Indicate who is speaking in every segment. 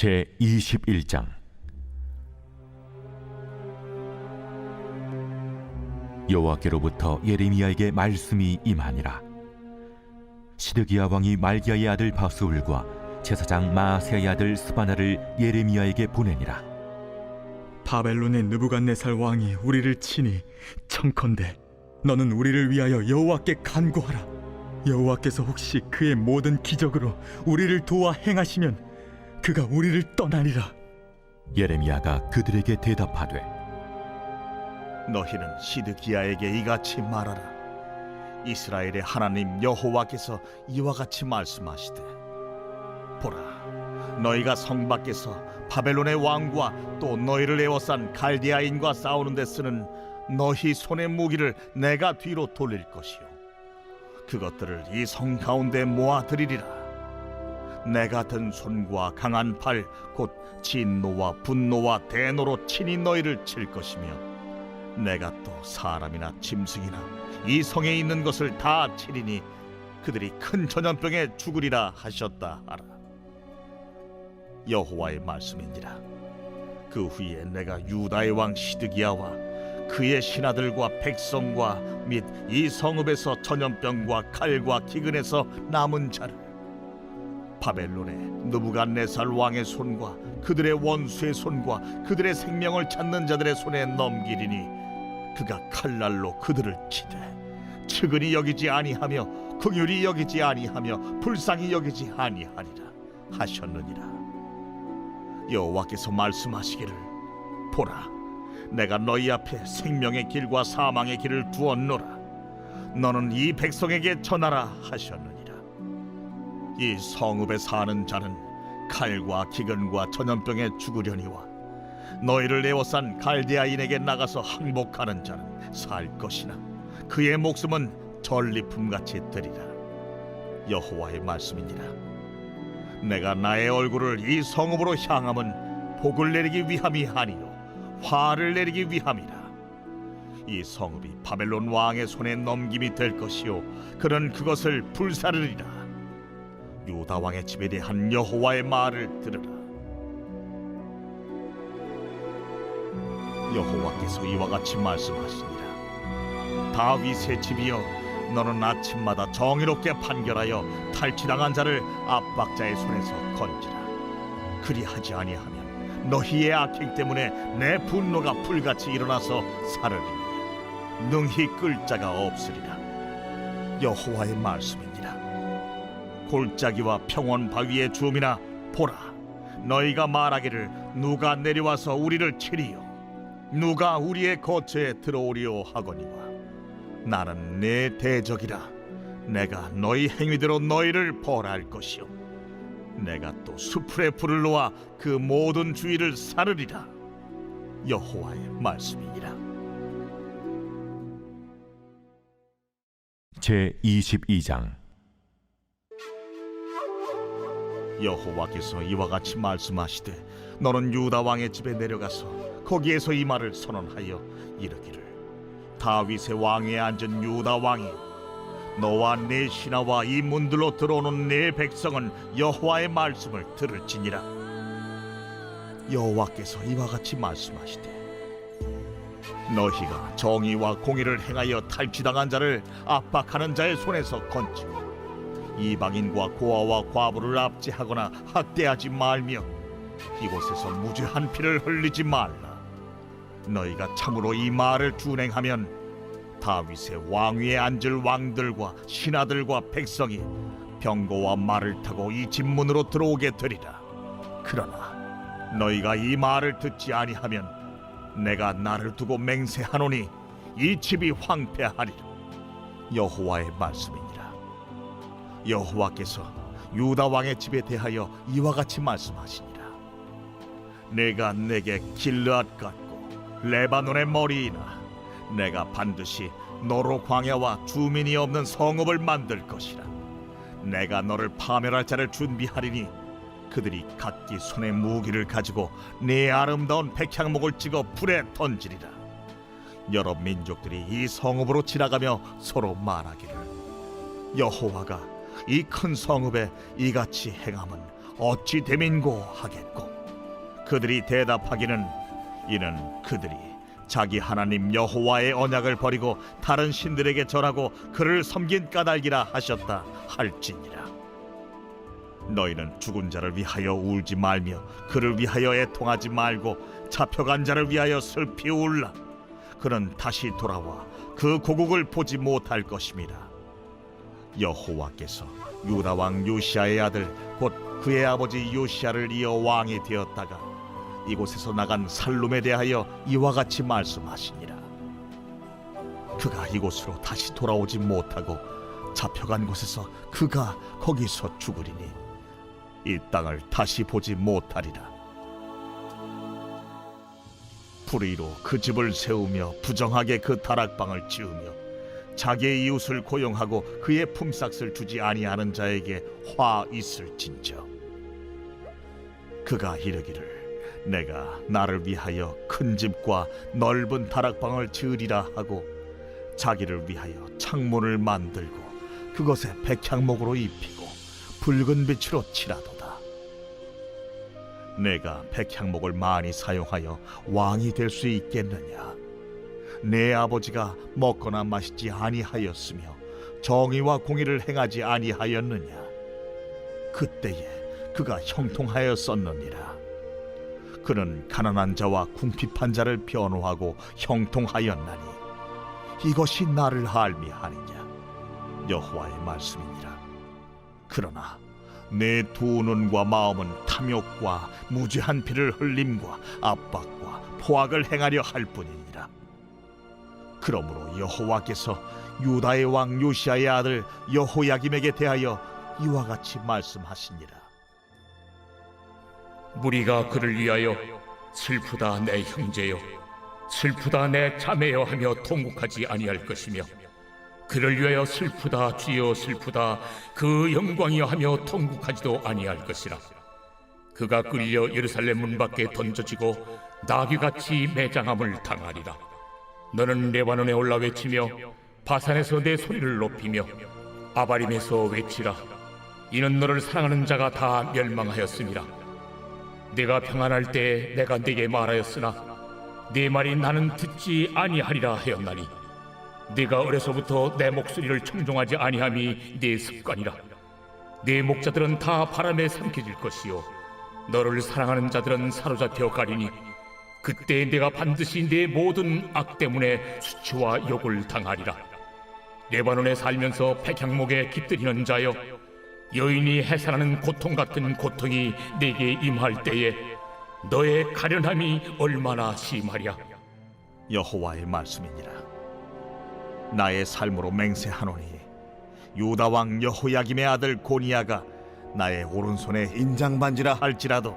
Speaker 1: 제 21장. 여호와께로부터 예레미야에게 말씀이 임하니라. 시드기야 왕이 말기야의 아들 바스울과 제사장 마아세야의 아들 스바나를 예레미야에게 보내니라.
Speaker 2: 바벨론의 느부갓네살 왕이 우리를 치니 청컨대 너는 우리를 위하여 여호와께 간구하라. 여호와께서 혹시 그의 모든 기적으로 우리를 도와 행하시면 그가 우리를 떠나리라.
Speaker 1: 예레미야가 그들에게 대답하되
Speaker 3: 너희는 시드기야에게 이같이 말하라. 이스라엘의 하나님 여호와께서 이와 같이 말씀하시되 보라 너희가 성 밖에서 바벨론의 왕과 또 너희를 에워싼 갈디아인과 싸우는 데 쓰는 너희 손의 무기를 내가 뒤로 돌릴 것이요. 그것들을 이 성 가운데 모아들이리라 내가 든 손과 강한 팔 곧 진노와 분노와 대노로 친히 너희를 칠 것이며 내가 또 사람이나 짐승이나 이 성에 있는 것을 다 치리니 그들이 큰 전염병에 죽으리라 하셨다 하라. 여호와의 말씀이니라. 그 후에 내가 유다의 왕 시드기야와 그의 신하들과 백성과 및 이 성읍에서 전염병과 칼과 기근에서 남은 자를 바벨론의 느부갓네살 왕의 손과 그들의 원수의 손과 그들의 생명을 찾는 자들의 손에 넘기리니 그가 칼날로 그들을 치되 측은히 여기지 아니하며 긍휼히 여기지 아니하며 불쌍히 여기지 아니하리라 하셨느니라. 여호와께서 말씀하시기를 보라 내가 너희 앞에 생명의 길과 사망의 길을 두었노라. 너는 이 백성에게 전하라 하셨느니라 이 성읍에 사는 자는 칼과 기근과 전염병에 죽으려니와 너희를 에워싼 갈대아인에게 나가서 항복하는 자는 살 것이나 그의 목숨은 전리품 같이 되리라. 여호와의 말씀이니라. 내가 나의 얼굴을 이 성읍으로 향함은 복을 내리기 위함이 아니요 화를 내리기 위함이라. 이 성읍이 바벨론 왕의 손에 넘김이 될 것이요 그는 그것을 불사르리라 유다 왕의 집에 대한 여호와의 말을 들으라. 여호와께서 이와 같이 말씀하시니라. 다윗의 집이여 너는 아침마다 정의롭게 판결하여 탈취당한 자를 압박자의 손에서 건지라. 그리하지 아니하면 너희의 악행 때문에 내 분노가 불같이 일어나서 사르리니 능히 끌 자가 없으리라. 여호와의 말씀이니라 골짜기와 평원 바위의 주민아 보라 너희가 말하기를 누가 내려와서 우리를 치리요? 누가 우리의 거처에 들어오리요 하거니와? 나는 내 대적이라. 내가 너희 행위대로 너희를 벌할 것이요. 내가 또 수풀의 불을 놓아 그 모든 주위를 사르리라. 여호와의 말씀이니라.
Speaker 1: 제 22장
Speaker 3: 여호와께서 이와 같이 말씀하시되 너는 유다 왕의 집에 내려가서 거기에서 이 말을 선언하여 이르기를. 다윗의 왕에 앉은 유다 왕이 너와 내 신하와 이 문들로 들어오는 내 백성은 여호와의 말씀을 들을지니라. 여호와께서 이와 같이 말씀하시되 너희가 정의와 공의를 행하여 탈취당한 자를 압박하는 자의 손에서 건지고 이방인과 고아와 과부를 압제하거나 학대하지 말며 이곳에서 무죄한 피를 흘리지 말라. 너희가 참으로 이 말을 준행하면 다윗의 왕위에 앉을 왕들과 신하들과 백성이 병거와 말을 타고 이 집문으로 들어오게 되리라. 그러나 너희가 이 말을 듣지 아니하면 내가 나를 두고 맹세하노니 이 집이 황폐하리라. 여호와의 말씀이니라. 여호와께서 유다 왕의 집에 대하여 이와 같이 말씀하시니라. 내가 내게 길르앗 같고 레바논의 머리이나 내가 반드시 너로 광야와 주민이 없는 성읍을 만들 것이라. 내가 너를 파멸할 자를 준비하리니 그들이 각기 손에 무기를 가지고 네 아름다운 백향목을 찍어 불에 던지리라. 여러 민족들이 이 성읍으로 지나가며 서로 말하기를 여호와가 이 큰 성읍에 이같이 행함은 어찌 됨인고 하겠고? 그들이 대답하기는 이는 그들이 자기 하나님 여호와의 언약을 버리고 다른 신들에게 절하고 그를 섬긴 까닭이라 하셨다 할지니라. 너희는 죽은 자를 위하여 울지 말며 그를 위하여 애통하지 말고 잡혀간 자를 위하여 슬피 울라. 그는 다시 돌아와 그 고국을 보지 못할 것입니다 여호와께서 유다 왕 요시아의 아들 곧 그의 아버지 요시아를 이어 왕이 되었다가 이곳에서 나간 살룸에 대하여 이와 같이 말씀하시니라. 그가 이곳으로 다시 돌아오지 못하고 잡혀간 곳에서 그가 거기서 죽으리니 이 땅을 다시 보지 못하리라. 불의로 그 집을 세우며 부정하게 그 다락방을 지으며 자기의 이웃을 고용하고 그의 품삯을 주지 아니하는 자에게 화 있을진저. 그가 이르기를 내가 나를 위하여 큰 집과 넓은 다락방을 지으리라 하고 자기를 위하여 창문을 만들고 그것에 백향목으로 입히고 붉은 빛으로 칠하도다. 내가 백향목을 많이 사용하여 왕이 될 수 있겠느냐 내 아버지가 먹거나 마시지 아니하였으며 정의와 공의를 행하지 아니하였느냐? 그때에 그가 형통하였었느니라. 그는 가난한 자와 궁핍한 자를 변호하고 형통하였나니 이것이 나를 알미하느냐? 여호와의 말씀이니라. 그러나 내 두 눈과 마음은 탐욕과 무죄한 피를 흘림과 압박과 포악을 행하려 할 뿐이니라 그러므로 여호와께서 유다의 왕 요시아의 아들 여호야김에게 대하여 이와 같이 말씀하시니라.
Speaker 4: 무리가 그를 위하여 슬프다 내 형제여 슬프다 내 자매여 하며 통곡하지 아니할 것이며 그를 위하여 슬프다 주여 슬프다 그 영광이여 하며 통곡하지도 아니할 것이라. 그가 끌려 예루살렘 문 밖에 던져지고 나귀같이 매장함을 당하리라 너는 레바논에 올라 외치며 바산에서 내 소리를 높이며 아바림에서 외치라. 이는 너를 사랑하는 자가 다 멸망하였음이라 내가 평안할 때 내가 네게 말하였으나 네 말이 나는 듣지 아니하리라 하였나니 네가 어려서부터 내 목소리를 청종하지 아니함이 네 습관이라. 네 목자들은 다 바람에 삼켜질 것이요. 너를 사랑하는 자들은 사로잡혀 가리니 그때 내가 반드시 네 모든 악 때문에 수치와 욕을 당하리라. 레바논에 살면서 백향목에 깃들이는 자여 여인이 해산하는 고통 같은 고통이 내게 임할 때에 너의 가련함이 얼마나 심하랴.
Speaker 3: 여호와의 말씀이니라. 나의 삶으로 맹세하노니 유다 왕 여호야김의 아들 고니야가 나의 오른손에 인장 반지라 할지라도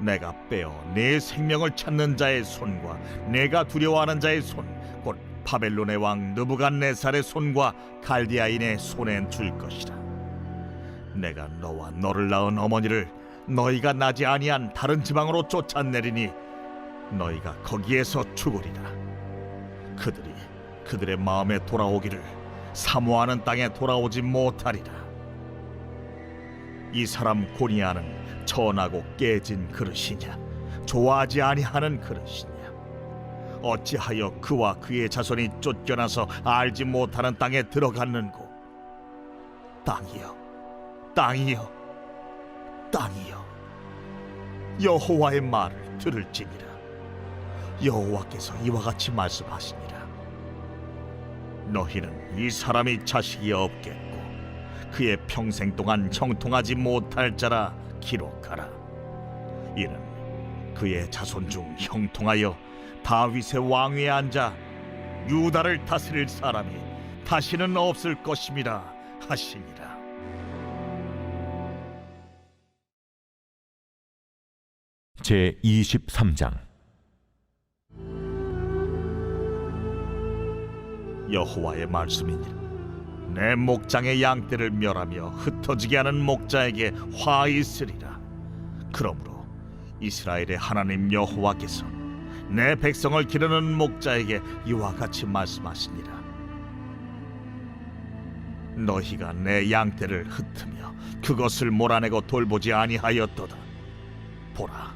Speaker 3: 내가 빼어 내 생명을 찾는 자의 손과 내가 두려워하는 자의 손 곧 바벨론의 왕 느부갓네살의 손과 갈디아인의 손에 줄 것이라 내가 너와 너를 낳은 어머니를 너희가 나지 아니한 다른 지방으로 쫓아내리니 너희가 거기에서 죽으리라 그들이 그들의 마음에 돌아오기를 사모하는 땅에 돌아오지 못하리라. 이 사람 고니아는 천하고 깨진 그릇이냐, 좋아하지 아니하는 그릇이냐. 어찌하여 그와 그의 자손이 쫓겨나서 알지 못하는 땅에 들어갔는고? 땅이여, 땅이여, 땅이여. 여호와의 말을 들을지니라. 여호와께서 이와 같이 말씀하시니라. 너희는 이 사람이 자식이 없겠고 그의 평생 동안 형통하지 못할 자라 기록하라. 이는 그의 자손 중 형통하여 다윗의 왕위에 앉아 유다를 다스릴 사람이 다시는 없을 것임이라 하시니라.
Speaker 1: 제 23장
Speaker 3: 여호와의 말씀이니라. 내 목장의 양떼를 멸하며 흩어지게 하는 목자에게 화 있으리라. 그러므로 이스라엘의 하나님 여호와께서 내 백성을 기르는 목자에게 이와 같이 말씀하시니라. 너희가 내 양떼를 흩으며 그것을 몰아내고 돌보지 아니하였도다. 보라,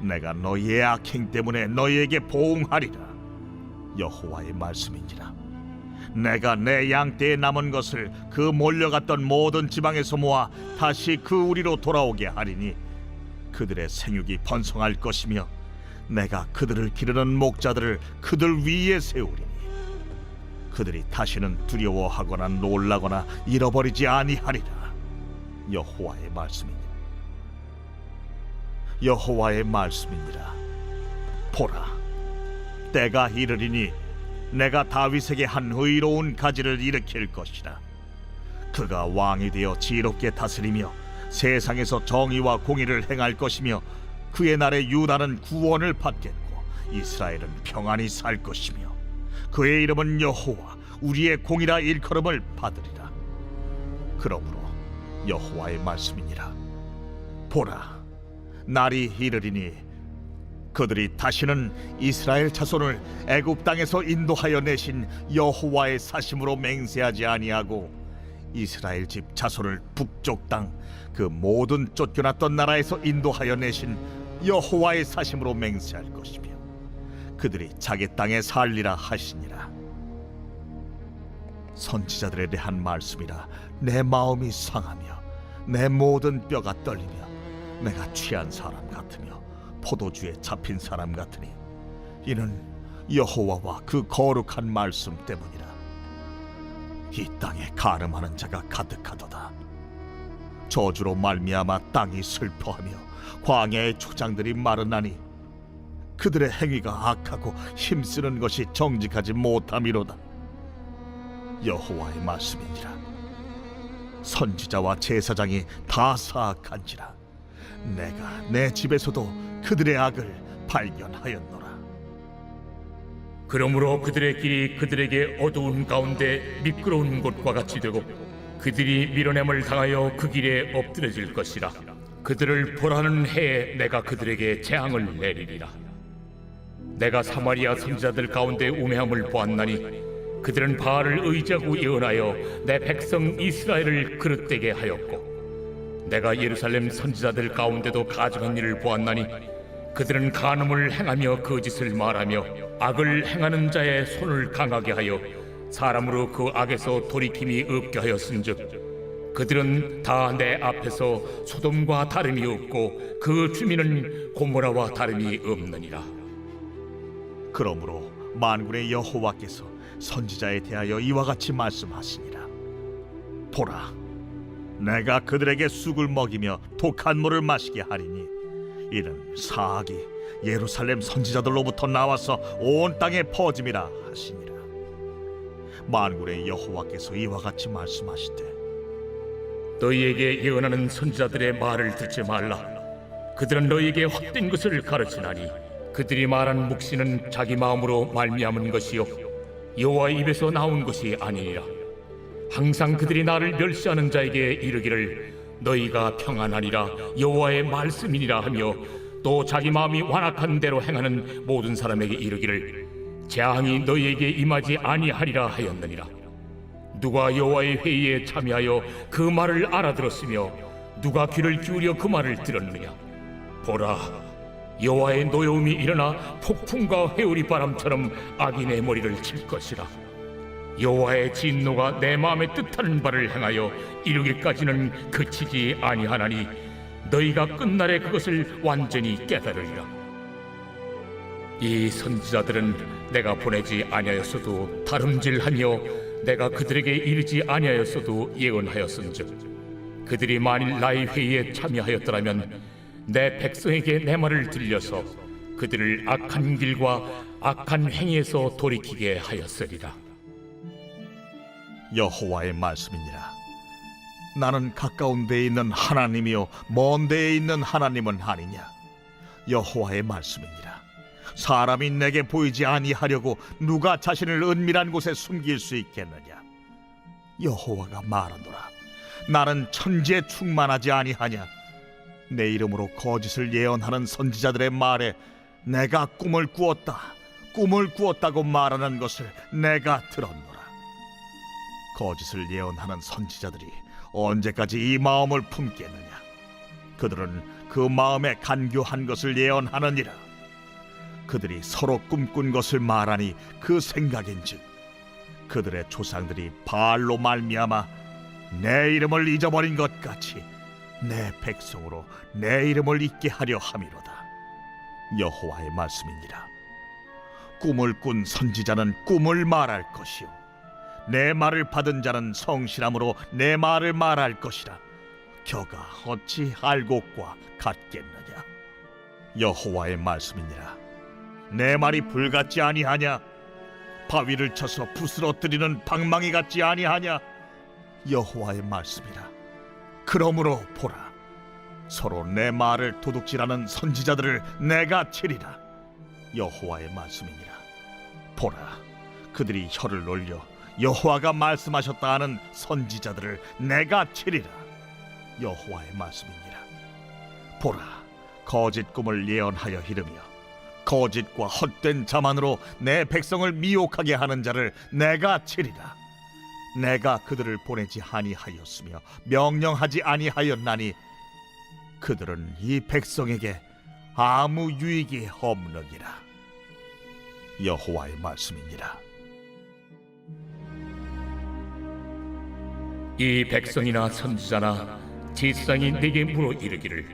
Speaker 3: 내가 너희의 악행 때문에 너희에게 보응하리라 여호와의 말씀이니라 내가 내 양떼에 남은 것을 그 몰려갔던 모든 지방에서 모아 다시 그 우리로 돌아오게 하리니 그들의 생육이 번성할 것이며 내가 그들을 기르는 목자들을 그들 위에 세우리니 그들이 다시는 두려워하거나 놀라거나 잃어버리지 아니하리라. 여호와의 말씀이니라 여호와의 말씀이니라. 보라 때가 이르리니 내가 다윗에게 한 의로운 가지를 일으킬 것이라 그가 왕이 되어 지혜롭게 다스리며 세상에서 정의와 공의를 행할 것이며 그의 날에 유다는 구원을 받겠고 이스라엘은 평안히 살 것이며 그의 이름은 여호와 우리의 공이라 일컬음을 받으리라. 그러므로 여호와의 말씀이니라. 보라 날이 이르리니 그들이 다시는 이스라엘 자손을 애굽 땅에서 인도하여 내신 여호와의 사심으로 맹세하지 아니하고 이스라엘 집 자손을 북쪽 땅 그 모든 쫓겨났던 나라에서 인도하여 내신 여호와의 사심으로 맹세할 것이며 그들이 자기 땅에 살리라 하시니라. 선지자들에 대한 말씀이라 내 마음이 상하며 내 모든 뼈가 떨리며 내가 취한 사람 같으며 포도주에 잡힌 사람 같으니 이는 여호와와 그 거룩한 말씀 때문이라. 이 땅에 가늠하는 자가 가득하도다. 저주로 말미암아 땅이 슬퍼하며 광야의 초장들이 마르나니 그들의 행위가 악하고 힘쓰는 것이 정직하지 못함이로다. 여호와의 말씀이니라. 선지자와 제사장이 다 사악한지라. 내가 내 집에서도 그들의 악을 발견하였노라.
Speaker 4: 그러므로 그들의 길이 그들에게 어두운 가운데 미끄러운 곳과 같이 되고 그들이 밀어냄을 당하여 그 길에 엎드려질 것이라. 그들을 벌하는 해에 내가 그들에게 재앙을 내리리라. 내가 사마리아 선지자들 가운데 우매함을 보았나니 그들은 바알을 의지하고 예언하여 내 백성 이스라엘을 그릇되게 하였고 내가 예루살렘 선지자들 가운데도 가증한 일을 보았나니 그들은 간음을 행하며 거짓을 말하며 악을 행하는 자의 손을 강하게 하여 사람으로 그 악에서 돌이킴이 없게 하였은즉 그들은 다 내 앞에서 소돔과 다름이 없고 그 주민은 고모라와 다름이 없느니라.
Speaker 3: 그러므로 만군의 여호와께서 선지자에 대하여 이와 같이 말씀하시니라. 보라 내가 그들에게 쑥을 먹이며 독한 물을 마시게 하리니 이는 사악이 예루살렘 선지자들로부터 나와서 온 땅에 퍼짐이라 하시니라 만군의 여호와께서 이와 같이 말씀하시되
Speaker 4: 너희에게 예언하는 선지자들의 말을 듣지 말라. 그들은 너희에게 헛된 것을 가르치나니 그들이 말한 묵시는 자기 마음으로 말미암은 것이요 여호와의 입에서 나온 것이 아니니라. 항상 그들이 나를 멸시하는 자에게 이르기를 너희가 평안하리라. 여호와의 말씀이니라 하며 또 자기 마음이 완악한 대로 행하는 모든 사람에게 이르기를 재앙이 너희에게 임하지 아니하리라 하였느니라. 누가 여호와의 회의에 참여하여 그 말을 알아들었으며 누가 귀를 기울여 그 말을 들었느냐? 보라 여호와의 노여움이 일어나 폭풍과 회오리 바람처럼 악인의 머리를 칠 것이라 여호와의 진노가 내 마음에 뜻하는 바를 행하여 이루기까지는 그치지 아니하나니 너희가 끝날에 그것을 완전히 깨달으리라. 이 선지자들은 내가 보내지 아니하였어도 다름질하며 내가 그들에게 이르지 아니하였어도 예언하였은즉 그들이 만일 나의 회의에 참여하였더라면 내 백성에게 내 말을 들려서 그들을 악한 길과 악한 행위에서 돌이키게 하였으리라
Speaker 3: 여호와의 말씀이니라. 나는 가까운 데에 있는 하나님이요 먼 데에 있는 하나님은 아니냐? 여호와의 말씀이니라. 사람이 내게 보이지 아니하려고 누가 자신을 은밀한 곳에 숨길 수 있겠느냐? 여호와가 말하노라. 나는 천지에 충만하지 아니하냐? 내 이름으로 거짓을 예언하는 선지자들의 말에 내가 꿈을 꾸었다 꿈을 꾸었다고 말하는 것을 내가 들었노라 거짓을 예언하는 선지자들이 언제까지 이 마음을 품겠느냐? 그들은 그 마음에 간교한 것을 예언하느니라. 그들이 서로 꿈꾼 것을 말하니 그 생각인즉 그들의 조상들이 바알로 말미암아 내 이름을 잊어버린 것 같이 내 백성으로 내 이름을 잊게 하려 함이로다. 여호와의 말씀이니라. 꿈을 꾼 선지자는 꿈을 말할 것이요 내 말을 받은 자는 성실함으로 내 말을 말할 것이라. 겨가 어찌 알곡과 같겠느냐? 여호와의 말씀이니라. 내 말이 불같지 아니하냐? 바위를 쳐서 부스러뜨리는 방망이 같지 아니하냐? 여호와의 말씀이라. 그러므로 보라. 서로 내 말을 도둑질하는 선지자들을 내가 치리라. 여호와의 말씀이니라. 보라. 그들이 혀를 놀려 여호와가 말씀하셨다 하는 선지자들을 내가 치리라. 여호와의 말씀이니라. 보라 거짓 꿈을 예언하여 이르며 거짓과 헛된 자만으로 내 백성을 미혹하게 하는 자를 내가 치리라. 내가 그들을 보내지 아니하였으며 명령하지 아니하였나니 그들은 이 백성에게 아무 유익이 없느니라. 여호와의 말씀이니라
Speaker 4: 이 백성이나 선지자나 지상이 내게 물어 이르기를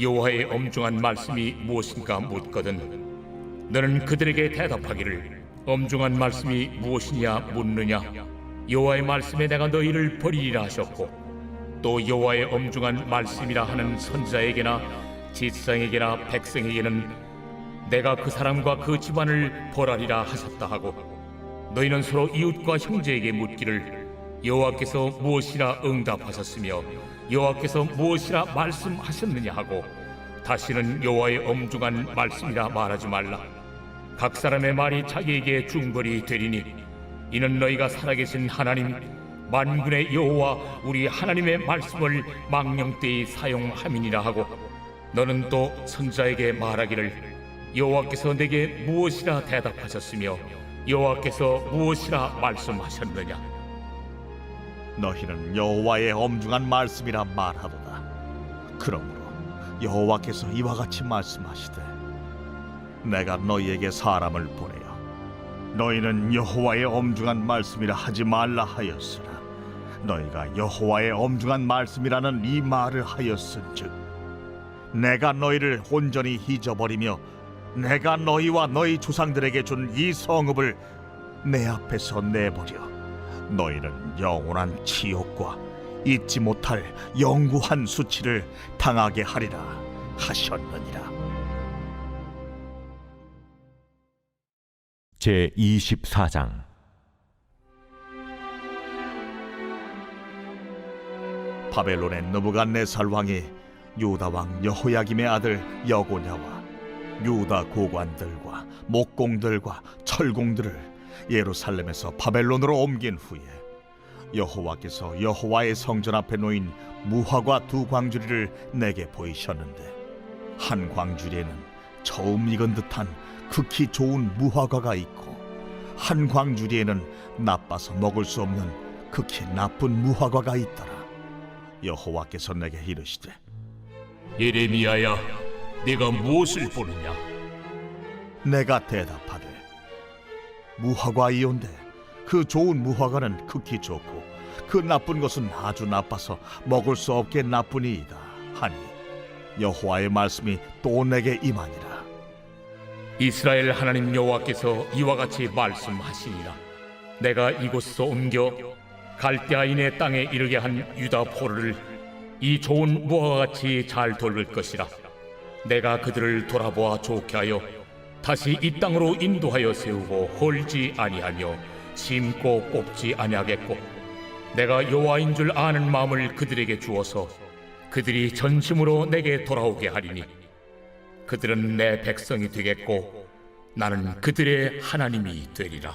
Speaker 4: 여호와의 엄중한 말씀이 무엇인가 묻거든 너는 그들에게 대답하기를 엄중한 말씀이 무엇이냐 묻느냐? 여호와의 말씀에 내가 너희를 버리리라 하셨고 또 여호와의 엄중한 말씀이라 하는 선지자에게나 지상에게나 백성에게는 내가 그 사람과 그 집안을 벌하리라 하셨다 하고 너희는 서로 이웃과 형제에게 묻기를 여호와께서 무엇이라 응답하셨으며 여호와께서 무엇이라 말씀하셨느냐 하고 다시는 여호와의 엄중한 말씀이라 말하지 말라. 각 사람의 말이 자기에게 중벌이 되리니 이는 너희가 살아계신 하나님 만군의 여호와 우리 하나님의 말씀을 망령되이 사용함이니라 하고 너는 또 선자에게 말하기를 여호와께서 내게 무엇이라 대답하셨으며 여호와께서 무엇이라 말씀하셨느냐
Speaker 3: 너희는 여호와의 엄중한 말씀이라 말하도다. 그러므로 여호와께서 이와 같이 말씀하시되 내가 너희에게 사람을 보내어 너희는 여호와의 엄중한 말씀이라 하지 말라 하였으나 너희가 여호와의 엄중한 말씀이라는 이 말을 하였은즉 내가 너희를 온전히 잊어버리며 내가 너희와 너희 조상들에게 준 이 성읍을 내 앞에서 내버려 너희는 영원한 치욕과 잊지 못할 영구한 수치를 당하게 하리라 하셨느니라.
Speaker 1: 제 24장
Speaker 3: 바벨론의 느부갓네살 왕이 유다 왕 여호야김의 아들 여고냐와 유다 고관들과 목공들과 철공들을 예루살렘에서 바벨론으로 옮긴 후에 여호와께서 여호와의 성전 앞에 놓인 무화과 두 광주리를 내게 보이셨는데 한 광주리에는 처음 익은 듯한 극히 좋은 무화과가 있고 한 광주리에는 나빠서 먹을 수 없는 극히 나쁜 무화과가 있더라. 여호와께서 내게 이르시되
Speaker 4: 예레미야야 네가 무엇을 보느냐?
Speaker 3: 내가 대답하되 무화과이온데 그 좋은 무화과는 극히 좋고 그 나쁜 것은 아주 나빠서 먹을 수 없게 나쁘니이다 하니 여호와의 말씀이 또 내게 임하니라.
Speaker 4: 이스라엘 하나님 여호와께서 이와 같이 말씀하시니라. 내가 이곳에서 옮겨 갈대아인의 땅에 이르게 한 유다 포를 이 좋은 무화과 같이 잘 돌릴 것이라. 내가 그들을 돌아보아 좋게 하여 다시 이 땅으로 인도하여 세우고 헐지 아니하며 심고 뽑지 아니하겠고 내가 여호와인 줄 아는 마음을 그들에게 주어서 그들이 전심으로 내게 돌아오게 하리니 그들은 내 백성이 되겠고 나는 그들의 하나님이 되리라.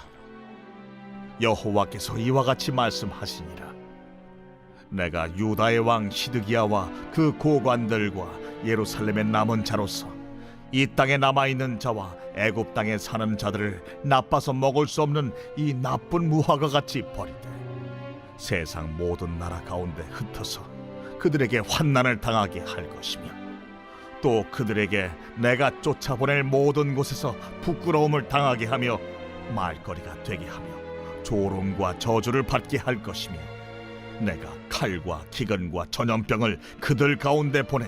Speaker 3: 여호와께서 이와 같이 말씀하시니라 내가 유다의 왕 시드기야와 그 고관들과 예루살렘의 남은 자로서 이 땅에 남아 있는 자와 애굽 땅에 사는 자들을 나빠서 먹을 수 없는 이 나쁜 무화과 같이 버리되 세상 모든 나라 가운데 흩어서 그들에게 환난을 당하게 할 것이며 또 그들에게 내가 쫓아보낼 모든 곳에서 부끄러움을 당하게 하며 말거리가 되게 하며 조롱과 저주를 받게 할 것이며 내가 칼과 기근과 전염병을 그들 가운데 보내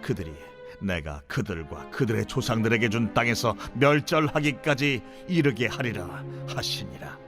Speaker 3: 그들이 내가 그들과 그들의 조상들에게 준 땅에서 멸절하기까지 이르게 하리라 하시니라